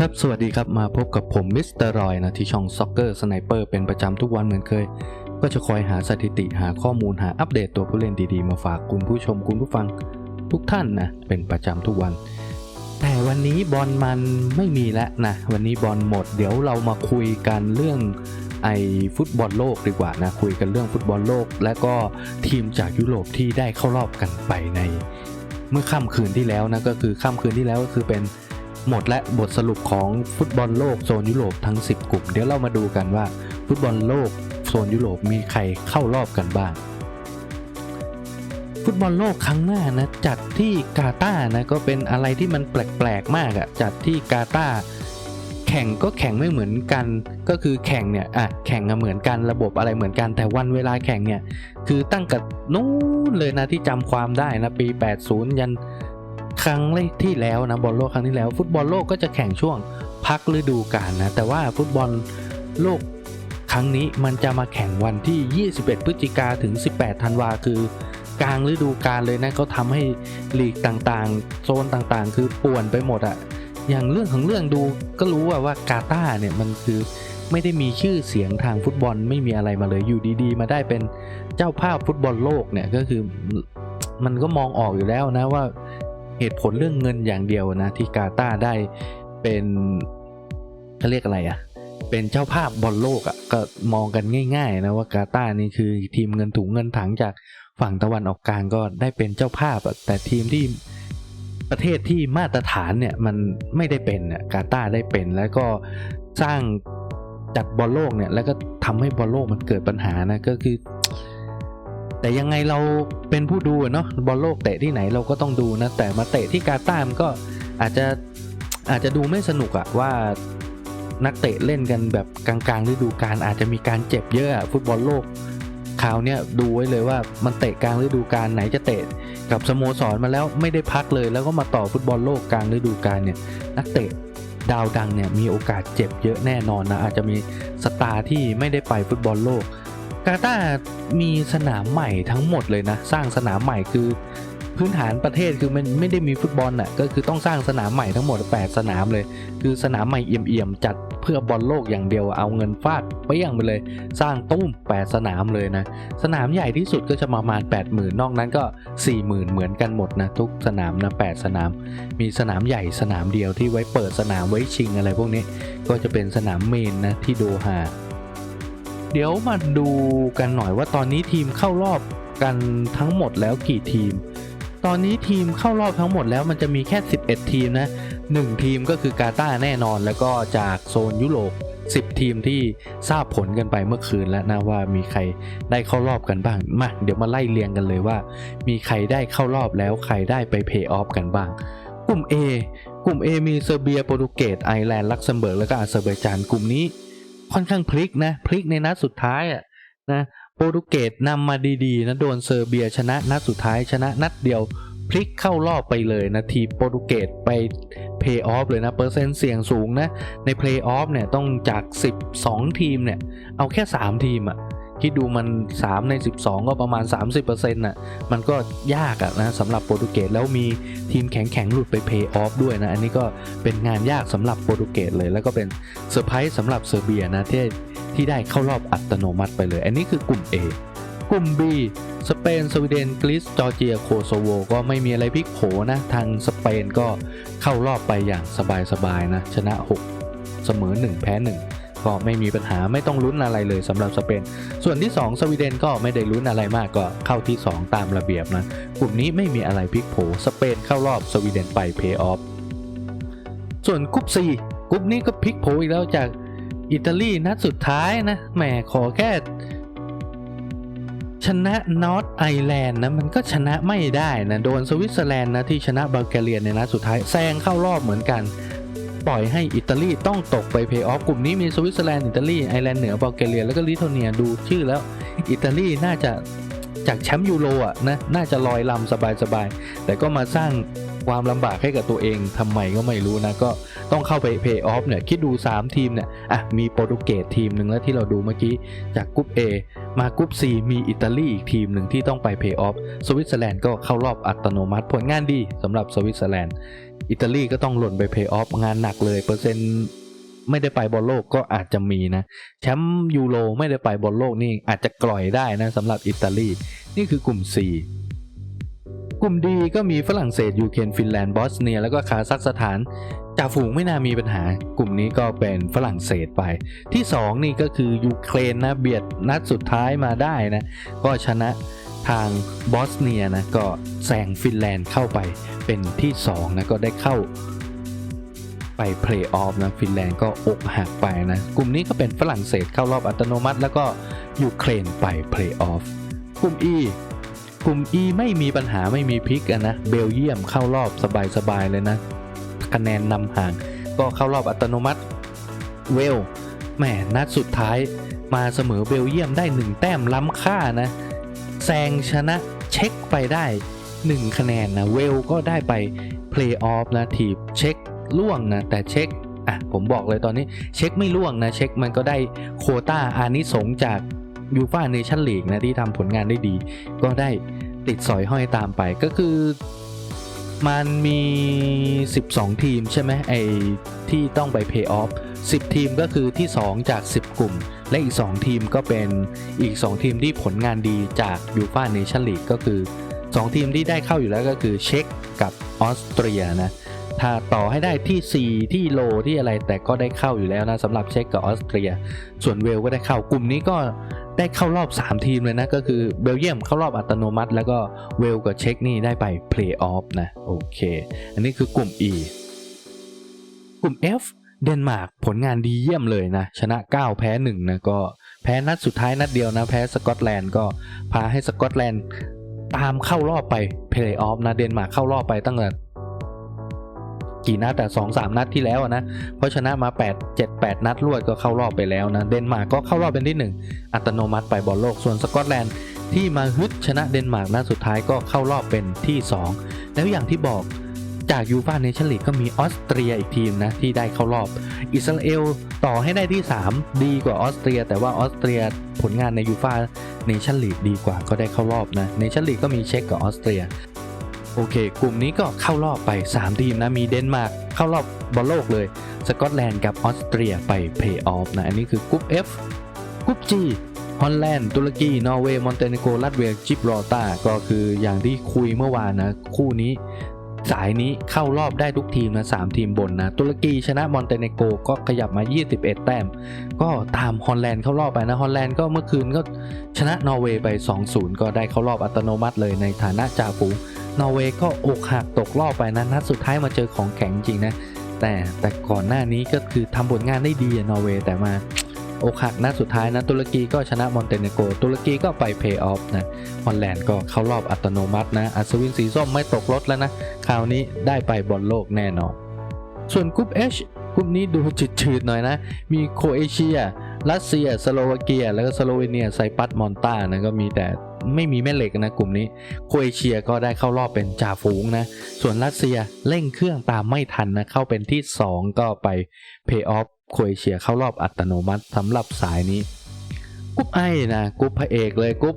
ครับ สวัสดีครับ มาพบกับผมมิสเตอร์รอยนะ ที่ช่อง Soccer Sniper เป็นประจำทุกวันเหมือนเคย ก็จะคอยหาสถิติหาข้อมูลหาอัปเดตตัวผู้เล่นดีๆ มาฝากคุณผู้ชมคุณผู้ฟังทุกท่านนะ เป็นประจำทุกวัน แต่วันนี้บอลมันไม่มีแล้วนะ วันนี้บอลหมด เดี๋ยวเรามาคุยกันเรื่องไอฟุตบอลโลกดีกว่านะคุยกันเรื่องฟุตบอลโลก และก็ทีมจากยุโรปที่ได้เข้ารอบกันไปใน เมื่อค่ำคืนที่แล้วนะก็คือค่ำคืนที่แล้วก็คือเป็น หมดและบทสรุปของฟุตบอลโลกโซนยุโรปทั้ง 10 กลุ่ม เดี๋ยวเรามาดูกันว่า ฟุตบอลโลกโซนยุโรปมีใครเข้ารอบกันบ้าง ฟุตบอลโลกครั้งหน้านะจัดที่กาตาร์นะก็เป็นอะไรที่มันแปลกๆมากอะจัดที่กาตาร์แข่งก็แข่งไม่เหมือนกัน ก็คือแข่งเนี่ยอะแข่งเหมือนกันระบบอะไรเหมือนกัน แต่วันเวลาแข่งเนี่ยคือตั้งแต่นู้นเลยนะที่จำความได้นะปี 80 ยัน ครั้งที่แล้วนะบอลโลกครั้งที่แล้ว ฟุตบอลโลกก็จะแข่งช่วงพักฤดูกาลนะแต่ว่าฟุตบอลโลกครั้งนี้มันจะมาแข่งวันที่ 21 พฤศจิกาถึง 18 ธันวาคือกลางฤดูกาลเลยนะก็ทำให้ลีกต่างๆ โซนต่างๆ คือป่วนไปหมดอะอย่างเรื่องของเรื่องดูก็รู้ว่าว่ากาตาร์เนี่ยมันคือไม่ได้มีชื่อเสียงทางฟุตบอลไม่มีอะไรมาเลยอยู่ดีๆ มาได้เป็นเจ้าภาพฟุตบอลโลกเนี่ยก็คือมันก็มองออกอยู่แล้วนะว่า เหตุผลเรื่องเงินอย่างเดียวนะที่กาตาได้เป็นเขาเรียกอะไรอะ่ะเป็นเจ้าภาพบอลโลกอะ่ะก็มองกันง่าย ๆ นะว่ากาตานี่คือทีมเงินถุงเงินถังจากฝั่งตะวันออกกลางก็ได้เป็นเจ้าภาพแต่ทีมที่ประเทศที่มาตรฐานเนี่ยมันไม่ได้เป็นกาตาได้เป็นแล้วก็สร้างจัดบอลโลกเนี่ยแล้วก็ทำให้บอลโลกมันเกิดปัญหานะก็คือ แต่ยังไงเราเป็นผู้ดูเนาะบอลโลกเตะที่ไหนเราก็ต้องดูนะ แต่มาเตะที่กาตาร์มันก็อาจจะอาจจะดูไม่สนุกอะว่านักเตะเล่นกันแบบกลางๆฤดูกาลอาจจะมีการเจ็บเยอะอะฟุตบอลโลกคราวเนี้ยดูไว้เลยว่ามันเตะกลางฤดูกาลไหนจะเตะกับสโมสรมาแล้วไม่ได้พักเลย แล้วก็มาต่อฟุตบอลโลกกลางฤดูกาลเนี่ยนักเตะดาวดังเนี่ยมีโอกาสเจ็บเยอะแน่นอนนะอาจจะมีสตาร์ที่ไม่ได้ไปฟุตบอลโลก กาตาร์มีสนามใหม่ทั้งหมดเลยนะ สร้างสนามใหม่คือพื้นฐานประเทศคือมันไม่ได้มีฟุตบอลอะก็คือต้องสร้างสนามใหม่ทั้งหมด 8 สนามเลย คือสนามใหม่เอี่ยมๆจัดเพื่อบอลโลกอย่างเดียวเอาเงินฟาดเปี้ยงไปเลย สร้างตุ้ม 8 สนามเลยนะ สนามใหญ่ที่สุดก็จะประมาณ 80,000นอกนั้นก็ 40,000 เหมือนกันหมดนะ ทุกสนามนะ 8 สนาม มีสนามใหญ่สนามเดียวที่ไว้เปิดสนามไว้ชิงอะไรพวกนี้ก็จะเป็นสนามเมนนะที่โดฮา เดี๋ยวมาดูกันหน่อยว่าตอนนี้ทีมเข้ารอบกันทั้งหมดแล้วกี่ทีม ตอนนี้ทีมเข้ารอบทั้งหมดแล้วมันจะมีแค่ 11 ทีมนะ 1 ทีมก็คือกาตาแน่นอนแล้วก็จากโซนยุโรป10 ทีมที่ทราบผลกันไปเมื่อคืนแล้วนะว่ามีใครได้เข้ารอบกันบ้าง มาเดี๋ยวมาไล่เรียงกันเลยว่า มีใครได้เข้ารอบแล้วใครได้ไปเพย์ออฟกันบ้าง กลุ่ม A กลุ่ม A มีเซอร์เบียโปรตุเกสไอร์แลนด์ลักเซมเบิร์กแล้วก็อาเซอร์ไบจานกลุ่มนี้ ค่อนข้างพลิกนะพลิกในนัดสุดท้ายอะนะโปรตุเกสนำมาดีๆนะโดนเซอร์เบียชนะนัดสุดท้ายชนะนัดเดียวพลิกเข้ารอบไปเลยนะทีโปรตุเกสไปเพย์ออฟเลยนะเปอร์เซ็นต์เสี่ยงสูงนะในเพลย์ออฟเนี่ยต้องจาก 12 ทีมเนี่ยเอาแค่ 3 ทีมอะ คิดดูมัน 3 ใน 12 ก็ประมาณ 30%น่ะมันก็ยากอะนะสำหรับโปรตุเกสแล้วมีทีมแข็งๆ หลุดไปเพย์ออฟด้วยนะ อันนี้ก็เป็นงานยากสำหรับโปรตุเกสเลย แล้วก็เป็นเซอร์ไพรส์สำหรับเซอร์เบียนะที่ที่ได้เข้ารอบอัตโนมัติไปเลย อันนี้คือกลุ่ม A กลุ่ม B สเปน สวีเดน กรีซ จอร์เจีย โคโซโว ก็ไม่มีอะไรพลิกโผนะ ทางสเปนก็เข้ารอบไปอย่างสบายๆนะ ชนะ 6 เสมอ 1 แพ้ 1 ก็ไม่มีปัญหาไม่ต้องลุ้นอะไรเลยสำหรับสเปน ส่วนที่ 2 สวีเดนก็ไม่ได้ลุ้นอะไรมากก็เข้าที่ 2 ตามระเบียบนะ กลุ่มนี้ไม่มีอะไรพลิกโผสเปนเข้ารอบสวีเดนไปเพย์ออฟส่วนกลุ่ม4กลุ่มนี้ก็พลิกโผอีกแล้วจากอิตาลีนัดสุดท้ายนะแหมขอแค่ชนะนอร์ทไอแลนด์นะมันก็ชนะไม่ได้นะ โดนสวิตเซอร์แลนด์นะที่ชนะบัลแกเรียในนัดสุดท้ายแซงเข้ารอบเหมือนกัน ปล่อยให้อิตาลีต้องตกไปเพย์ออฟกลุ่มนี้มีสวิตเซอร์แลนด์อิตาลีไอร์แลนด์เหนือบัลแกเรียแล้วก็ลิทัวเนียดูชื่อแล้วอิตาลีน่าจะจากแชมป์ยูโรอะนะน่าจะลอยลำสบายๆแต่ก็มาสร้าง ความลำบากให้กับตัวเองทำไมก็ไม่รู้นะ ก็ต้องเข้าไปเพย์ออฟเนี่ย คิดดู 3 ทีมเนี่ยอะมีโปรตุเกสทีมหนึ่งแล้วที่เราดูเมื่อกี้จากกรุ๊ป A มากรุ๊ป C มีอิตาลีอีกทีมหนึ่งที่ต้องไปเพย์ออฟสวิตเซอร์แลนด์ก็เข้ารอบอัตโนมัติผลงานดีสำหรับสวิตเซอร์แลนด์อิตาลีก็ต้องหล่นไปเพย์ออฟงานหนักเลยเปอร์เซ็นต์ไม่ได้ไปบอลโลกก็อาจจะมีนะ แชมป์ยูโรไม่ได้ไปบอลโลกนี่อาจจะกล่อยได้นะสำหรับอิตาลี นี่คือกลุ่ม C ก ลุ่ม D ก็มีฝรั่งเศสยูเครนฟินแลนด์บอสเนีย แล้วก็คาซัคสถานจ่าฝูงไม่น่ามีปัญหา กลุ่มนี้ก็เป็นฝรั่งเศสไป ที่ 2 นี่ก็คือยูเครนนะเบียดนัดสุดท้ายมาได้นะ ก็ชนะทางบอสเนียนะก็แซงฟินแลนด์เข้าไปเป็นที่2นะก็ได้เข้าไปเพลย์ออฟนะฟินแลนด์ก็อกหักไปนะ กลุ่มนี้ก็เป็นฝรั่งเศสเข้ารอบอัตโนมัติ แล้วก็ยูเครนไปเพลย์ออฟกลุ่ม E กลุ่ม E ไม่มีปัญหาไม่มีพลิกนะ เบลเยียมเข้ารอบสบายๆเลยนะ คะแนนนำห่าง ก็เข้ารอบอัตโนมัติ เวลแหมนัดสุดท้ายมาเสมอเบลเยียมได้ 1 แต้มล้ำค่านะแซงชนะเช็คไปได้ 1 คะแนนนะเวลก็ได้ไปเพลย์ออฟนะทีมเช็คล่วงนะแต่เช็คอะผมบอกเลยตอนนี้เช็คไม่ล่วงนะเช็คมันก็ได้โคต้าอานิสงจาก ยูฟาเนชั่นลีกนะที่ทำผลงานได้ดี ก็ได้ติดสอยห้อยตามไปก็คือมันมี 12 ทีมใช่ไหมไอ้ที่ต้องไปเพย์ออฟ10 ทีมก็คือที่ 2 จาก 10 กลุ่ม และอีก 2 ทีมก็เป็นอีก 2 ทีมที่ผลงานดีจากยูฟาเนชั่นลีกก็คือ 2 ทีมที่ได้เข้าอยู่แล้วก็คือเช็กกับออสเตรียนะถ้าต่อให้ได้ที่ 4 ที่โลที่อะไรแต่ก็ได้เข้าอยู่แล้วนะสำหรับเช็กกับออสเตรีย ส่วนเวลก็ได้เข้ากลุ่มนี้ก็ ได้เข้ารอบ 3 ทีมเลยนะ ก็คือเบลเยียมเข้ารอบอัตโนมัติ แล้วก็เวลกับเช็กนี่ได้ไปเพลย์ออฟนะ โอเค อันนี้คือกลุ่ม E กลุ่ม F เดนมาร์กผลงานดีเยี่ยมเลยนะ ชนะ 9 แพ้ 1 นะก็แพ้นัดสุดท้ายนัดเดียวนะ แพ้สกอตแลนด์ก็พาให้สกอตแลนด์ตามเข้ารอบไปเพลย์ออฟนะเดนมาร์กเข้ารอบไปตั้งแต่ กี่นัดแต่สองสามนัดที่แล้วนะ เพราะชนะมา 8 7 8 นัดรวดก็เข้ารอบไปแล้วนะ เดนมาร์กก็เข้ารอบเป็นที่ 1 อัตโนมัติไปบอลโลก ส่วนสกอตแลนด์ที่มาฮึดชนะเดนมาร์กนัดสุดท้ายก็เข้ารอบเป็นที่ 2 แล้วอย่างที่บอกจากยูฟ่าเนชั่นลีกก็มีออสเตรียอีกทีมนะที่ได้เข้ารอบ อิสราเอลต่อให้ได้ที่ 3 ดีกว่าออสเตรีย แต่ว่าออสเตรียผลงานในยูฟ่าเนชั่นลีกดีกว่าก็ได้เข้ารอบนะเนชั่นลีกก็มีเช็กกับออสเตรีย โอเค กลุ่มนี้ก็เข้ารอบไป 3 ทีมนะมีเดนมาร์กเข้ารอบบอลโลกเลย สกอตแลนด์กับออสเตรียไปเพย์ออฟนะ อันนี้คือกลุ่ม F กลุ่ม G ฮอลแลนด์ตุรกีนอร์เวย์มอนเตเนโกรลัตเวียจิบรอตาก็คืออย่างที่คุยเมื่อวานนะคู่นี้สายนี้เข้ารอบได้ทุกทีมนะ3ทีมบนนะตุรกีชนะมอนเตเนโกรก็ขยับมา 21 แต้ม ก็ตามฮอลแลนด์เข้ารอบไปนะฮอลแลนด์ก็เมื่อคืนก็ชนะนอร์เวย์ไป 2-0 ก็ได้เข้ารอบอัตโนมัติเลยในฐานะจ่าฝูง นอร์เวย์ก็อกหักตกรอบไปนะนัดสุดท้ายมาเจอของแข็งจริงนะ แต่แต่ก่อนหน้านี้ก็คือทำผลงานได้ดีอะนอร์เวย์แต่มาอกหักนัดสุดท้ายนะตุรกีก็ชนะมอนเตเนโกรตุรกีก็ไปเพย์ออฟนะฮอลแลนด์ก็เข้ารอบอัตโนมัตินะอัศวินสีส้มไม่ตกรถแล้วนะ คราวนี้ได้ไปบอลโลกแน่นอน ส่วนกลุ่ม H กลุ่มนี้ดูจืดๆหน่อยนะ มีโคเอเชีย รัสเซีย สโลวาเกีย แล้วก็สโลเวเนียไซปรัสมอนตานะก็มีแต่ ไม่มีแม่เหล็กนะกลุ่มนี้โครเอเชียก็ได้เข้ารอบเป็นจ่าฝูงนะ ส่วนรัสเซียเร่งเครื่องตามไม่ทันนะ เข้าเป็นที่ 2 ก็ไปเพย์ออฟโครเอเชียเข้ารอบอัตโนมัติสำหรับสายนี้กรุ๊ปไอนะกรุ๊ปพระเอกเลยกรุ๊ป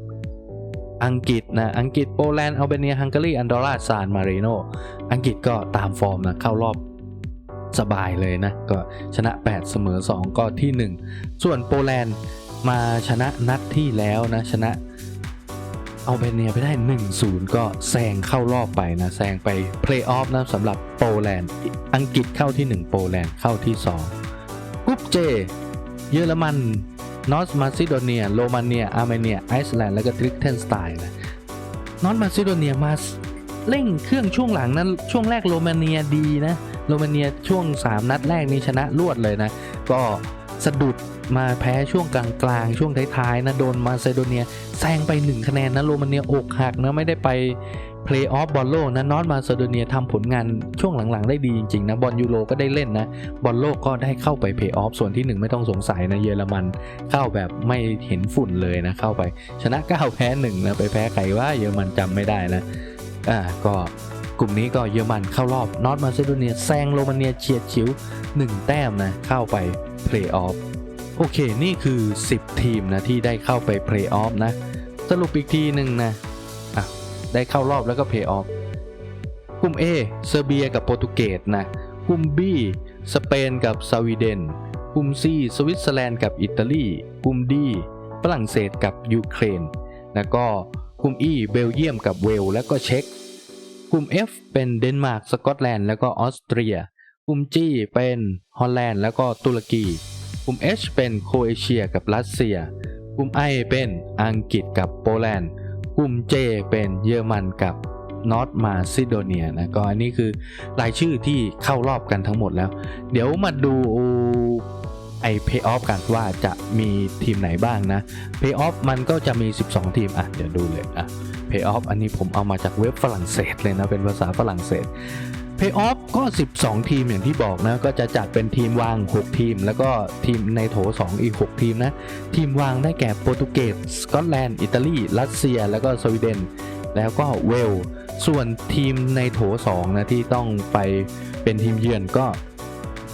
อังกฤษนะ อังกฤษโปแลนด์อัลเบเนียฮังการีอันดอร่าซานมาริโนอังกฤษก็ตามฟอร์มนะเข้ารอบสบายเลยนะ ก็ชนะ 8 เสมอ 2 ก็ที่ 1 ส่วนโปแลนด์มาชนะนัดที่แล้วนะ ชนะ อัลเบเนียไปได้ 1-0 ก็แซงเข้ารอบไปนะ แซงไปเพลย์ออฟนะสำหรับโปแลนด์ อังกฤษเข้าที่ 1 โปแลนด์เข้าที่ 2 กรุ๊ปเจ เยอรมัน นอร์ทมาซิโดเนีย โรมาเนีย อาร์เมเนีย ไอซ์แลนด์ แล้วก็ทริกเทนสไตน์นะ นอร์ทมาซิโดเนียมาเร่งเครื่องช่วงหลังนั้นช่วงแรกโรมาเนียดีนะ โรมาเนียช่วง 3 นัดแรกนี้ชนะรวดเลยนะ ก็สะดุด มาแพ้ช่วงกลางๆ ช่วงท้ายๆนะโดนมาซิโดเนียแซงไป 1 คะแนนนะโรมาเนียอกหักนะไม่ได้ไปเพลย์ออฟบอลโลกนะนอตมาซิโดเนียทำผลงานช่วงหลังๆ ได้ดีจริงๆนะบอลยูโรก็ได้เล่นนะบอลโลกก็ได้เข้าไปเพลย์ออฟส่วนที่ 1 ไม่ต้องสงสัยนะเยอรมัน เข้าแบบไม่เห็นฝุ่นเลยนะเข้าไป ชนะ 9 แพ้1นะไปแพ้ใครว่าเยอรมันจำไม่ได้นะอ่าก็กลุ่มนี้ก็เยอรมันเข้ารอบนอตมาซิโดเนียแซงโรมาเนียเฉียดฉิว 1 แต้มนะเข้าไปเพลย์ออฟ โอเค นี่คือ 10 ทีมนะที่ได้เข้าไปเพลย์ออฟนะ สรุปอีกทีหนึ่งนะะได้เข้ารอบแล้วก็เพลย์ออฟกลุ่ม A เซอร์เบียกับโปรตุเกสนะกลุ่ม B สเปนกับสวีเดนกลุ่ม C สวิตเซอร์แลนด์กับอิตาลีกลุ่ม D ฝรั่งเศสกับยูเครน แล้วก็กลุ่ม E เบลเยียมกับเวลแล้วก็เช็กกลุ่ม F เป็นเดนมาร์กสกอตแลนด์แล้วก็ออสเตรียกลุ่ม G เป็นฮอลแลนด์แล้วก็ตุรกี กลุ่ม H เป็นโครเอเชียกับรัสเซีย กลุ่ม I เป็นอังกฤษกับโปแลนด์ กลุ่ม J เป็นเยอรมันกับนอตมาซิโดเนียนะก็อันนี้คือรายชื่อที่เข้ารอบกันทั้งหมดแล้ว เดี๋ยวมาดูไอเพย์ออฟกันว่าจะมีทีมไหนบ้างนะเพย์ออฟมันก็จะมี 12 ทีม อะ เดี๋ยวดูเลยอะเพย์ออฟอันนี้ผมเอามาจากเว็บฝรั่งเศสเลยนะ เป็นภาษาฝรั่งเศส เพย์ออฟก็ 12 ทีมอย่างที่บอกนะ ก็จะจัดเป็นทีมวาง 6 ทีม แล้วก็ทีมในโถ 2 อีก 6 ทีมนะ ทีมวางได้แก่โปรตุเกสสกอตแลนด์ อิตาลี รัสเซีย แล้วก็สวีเดน แล้วก็เวลส์ส่วนทีมในโถ 2 นะ ที่ต้องไปเป็นทีมเยือนก็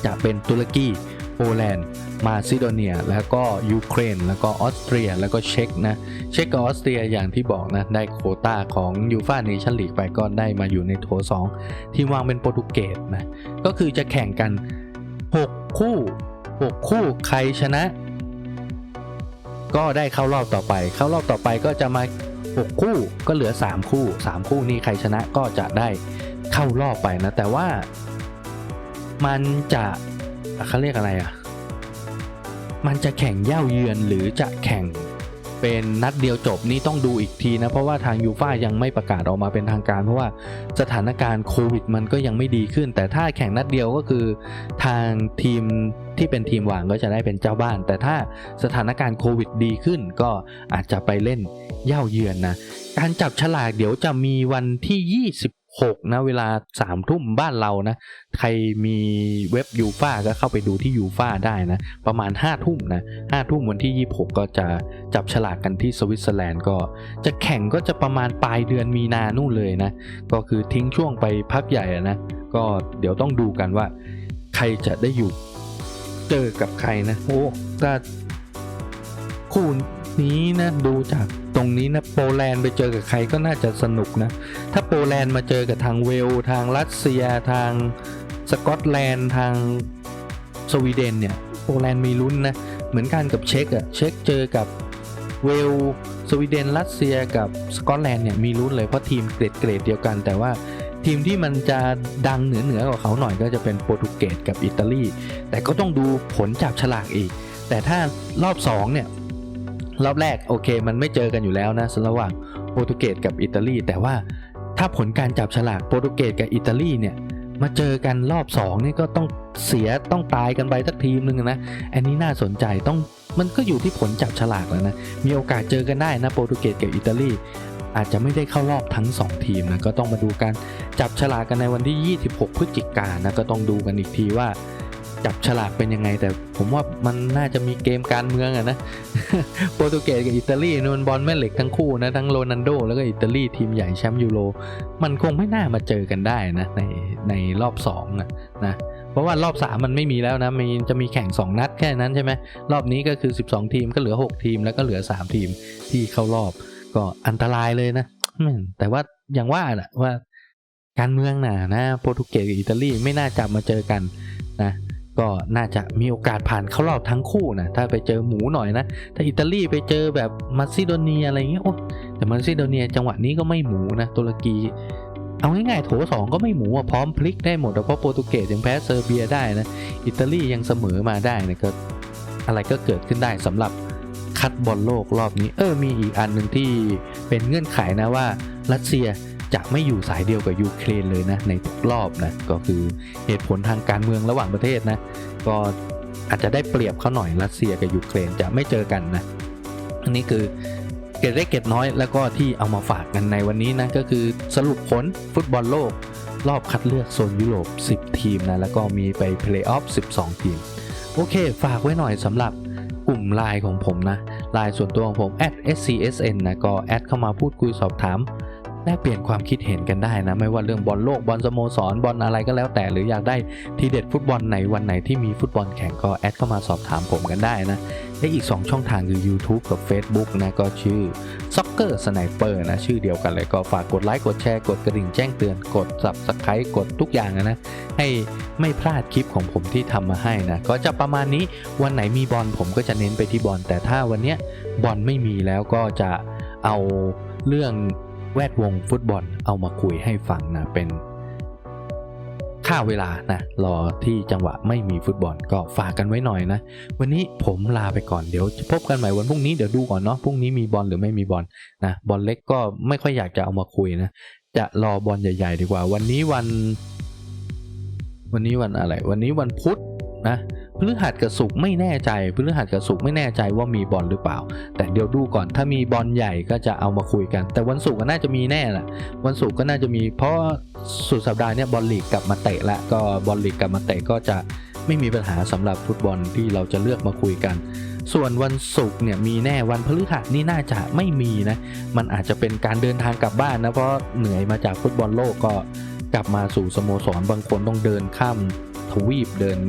จะเป็นตุรกีโปแลนด์ มาซิโดเนีย แล้วก็ยูเครน แล้วก็ออสเตรีย แล้วก็เช็กนะ เช็กกับออสเตรียอย่างที่บอกนะ ได้โคต้าของยูฟาเนชั่นลีกไปก็ได้มาอยู่ในโถ2 ทีมวางเป็นโปรตุเกสนะ ก็คือจะแข่งกัน 6 คู่ 6 คู่ใครชนะ ก็ได้เข้ารอบต่อไป เข้ารอบต่อไปก็จะมา 6 คู่ก็เหลือ 3 คู่ 3 คู่นี้ใครชนะก็จะได้เข้ารอบไปนะ แต่ว่ามันจะเขาเรียกอะไรอะ มันจะแข่งเย่าเยือนหรือจะแข่งเป็นนัดเดียวจบนี่ต้องดูอีกทีนะ เพราะว่าทางยูฟ่ายังไม่ประกาศออกมาเป็นทางการ เพราะว่าสถานการณ์โควิดมันก็ยังไม่ดีขึ้น แต่ถ้าแข่งนัดเดียวก็คือทางทีมที่เป็นทีมวางก็จะได้เป็นเจ้าบ้าน แต่ถ้าสถานการณ์โควิดดีขึ้น ก็อาจจะไปเล่นเย่าเยือนนะ การจับฉลากเดี๋ยวจะมีวันที่ 26นะเวลา3ทุ่มบ้านเรานะใครมีเว็บยูฟาก็เข้าไปดูที่ยูฟาได้นะ ประมาณ5ทุ่มนะ5ทุ่มวันที่ 26 ก็จะจับฉลากกันที่สวิตเซอร์แลนด์ก็ จะแข่งก็จะประมาณปลายเดือนมีนานู่นเลยนะ ก็คือทิ้งช่วงไปพักใหญ่อะนะ ก็เดี๋ยวต้องดูกันว่า ใครจะได้อยู่เจอกับใครนะโอ้ถ้าคู่นี้นะดูจาก ตรงนี้นะโปแลนด์ไปเจอกับใครก็น่าจะสนุกนะ ถ้าโปแลนด์มาเจอกับทางเวล ทางรัสเซียทางสกอตแลนด์ทางสวีเดนเนี่ยโปแลนด์มีลุ้นนะ เหมือนกันกับเช็กอะเช็กเจอกับเวลส์สวีเดนรัสเซียกับสกอตแลนด์เนี่ยมีลุ้นเลยเพราะทีมเกรดเกรดเดียวกัน แต่ว่าทีมที่มันจะดังเหนือเหนือกว่าเขาหน่อยก็จะเป็นโปรตุเกสกับอิตาลีแต่ก็ต้องดูผลจับฉลากอีก แต่ถ้ารอบ2เนี่ย รอบแรกโอเค มันไม่เจอกันอยู่แล้วนะระหว่างโปรตุเกสกับอิตาลี แต่ว่าถ้าผลการจับฉลากโปรตุเกสกับอิตาลีเนี่ยมาเจอกันรอบ2นี่ก็ต้องเสียต้องตายกันไปสักทีมหนึ่งนะ อันนี้น่าสนใจต้องมันก็อยู่ที่ผลจับฉลากแล้วนะ มีโอกาสเจอกันได้นะโปรตุเกสกับอิตาลีอาจจะไม่ได้เข้ารอบทั้ง 2 ทีมนะก็ต้องมาดูกันจับฉลากกันในวันที่ 26 พฤศจิกายนนะก็ต้องดูกันอีกทีว่า จับฉลากเป็นยังไง แต่ผมว่ามันน่าจะมีเกมการเมืองอะนะโปรตุเกสกับอิตาลีนวลบอลแม่เหล็กทั้งคู่นะทั้งโรนัลโดแล้วก็อิตาลีทีมใหญ่แชมป์ยูโรมันคงไม่น่ามาเจอกันได้นะในในรอบ2นะนะเพราะว่ารอบ 3 มันไม่มีแล้วนะมีจะมีแข่ง 2 นัดแค่นั้นใช่ไหมรอบนี้ก็คือ 12 ทีมก็เหลือ 6 ทีมแล้วก็เหลือ 3 ทีมที่เข้ารอบก็อันตรายเลยนะแต่ว่าอย่างว่าน่ะว่าการเมืองน่ะนะโปรตุเกสกับอิตาลีไม่น่าจะมาเจอกันนะ ก็น่าจะมีโอกาสผ่านเข้ารอบทั้งคู่นะถ้าไปเจอหมูหน่อยนะ ถ้าอิตาลีไปเจอแบบมาซิโดเนียอะไรเงี้ยโอ้แต่มาซิโดเนียจังหวะนี้ก็ไม่หมูนะตุรกีเอาง่ายๆโถสองก็ไม่หมูอะพร้อมพลิกได้หมดอะเพราะโปรตุเกสยังแพ้เซอร์เบียได้นะอิตาลียังเสมอมาได้นะก็อะไรก็เกิดขึ้นได้สำหรับคัดบอลโลกรอบนี้ เออมีอีกอันหนึ่งที่เป็นเงื่อนไขนะว่ารัสเซีย จะไม่อยู่สายเดียวกับยูเครนเลยนะในทุกรอบนะก็คือเหตุผลทางการเมืองระหว่างประเทศนะก็อาจจะได้เปรียบเขาหน่อยรัสเซียกับยูเครนจะไม่เจอกันนะอันนี้คือเกร็ดเล็กเกร็ดน้อยแล้วก็ที่เอามาฝากกันในวันนี้นะก็คือสรุปผลฟุตบอลโลก รอบคัดเลือกโซนยุโรป 10 ทีมนะแล้วก็มีไปเพลย์ออฟ 12 ทีม โอเค ฝากไว้หน่อยสำหรับกลุ่มไลน์ของผมนะไลน์ส่วนตัวของผม @scsn นะก็แอดเข้ามาพูดคุยสอบถาม แลกเปลี่ยนความคิดเห็นกันได้นะไม่ว่าเรื่องบอลโลกบอลสโมสรบอลอะไรก็แล้วแต่ หรืออยากได้ทีเด็ดฟุตบอลไหนวันไหนที่มีฟุตบอลแข่งก็แอดเข้ามาสอบถามผมกันได้นะและอีก 2 ช่องทางคือ YouTube กับ Facebook นะก็ชื่อ Soccer Sniper นะชื่อเดียวกันเลยก็ฝากกดไลค์กดแชร์กดกระดิ่งแจ้งเตือนกด Subscribe กดทุกอย่างนะให้ไม่พลาดคลิปของผมที่ทำมาให้นะก็จะประมาณนี้วันไหนมีบอลผมก็จะเน้นไปที่บอลแต่ถ้าวันเนี้ยบอลไม่มีแล้วก็จะเอาเรื่อง แวดวงฟุตบอลเอามาคุยให้ฟังนะเป็นค่าเวลานะรอที่จังหวะไม่มีฟุตบอลก็ฝากกันไว้หน่อยนะ วันนี้ผมลาไปก่อนเดี๋ยวพบกันใหม่วันพรุ่งนี้เดี๋ยวดูก่อนเนาะพรุ่งนี้มีบอลหรือไม่มีบอลนะบอลเล็กก็ไม่ค่อยอยากจะเอามาคุยนะ จะรอบอลใหญ่ ๆ ดีกว่า วันนี้วัน วันนี้วันอะไร วันนี้วันพุธนะ พฤหัสกับศุกร์ไม่แน่ใจพฤหัสกับศุกร์ไม่แน่ใจว่ามีบอลหรือเปล่า แต่เดี๋ยวดูก่อนถ้ามีบอลใหญ่ก็จะเอามาคุยกัน แต่วันศุกร์ก็น่าจะมีแน่แหละวันศุกร์ก็น่าจะมี เพราะสุดสัปดาห์เนี้ยบอลลีกกลับมาเตะแล้วก็บอลลีกกลับมาเตะก็จะไม่มีปัญหาสำหรับฟุตบอลที่เราจะเลือกมาคุยกัน ส่วนวันศุกร์เนี่ยมีแน่วันพฤหัสนี่น่าจะไม่มีนะ มันอาจจะเป็นการเดินทางกลับบ้านนะเพราะเหนื่อยมาจากฟุตบอลโลกก็กลับมาสู่สโมสรบางคนต้องเดินข้าม ทวีปเดิน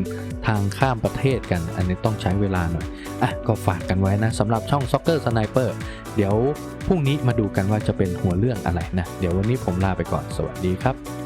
ทางข้ามประเทศกัน อันนี้ต้องใช้เวลาหน่อย อะ ก็ฝากกันไว้นะสำหรับช่อง Soccer Sniper เดี๋ยวพรุ่งนี้มาดูกันว่าจะเป็นหัวเรื่องอะไรนะ เดี๋ยววันนี้ผมลาไปก่อนสวัสดีครับ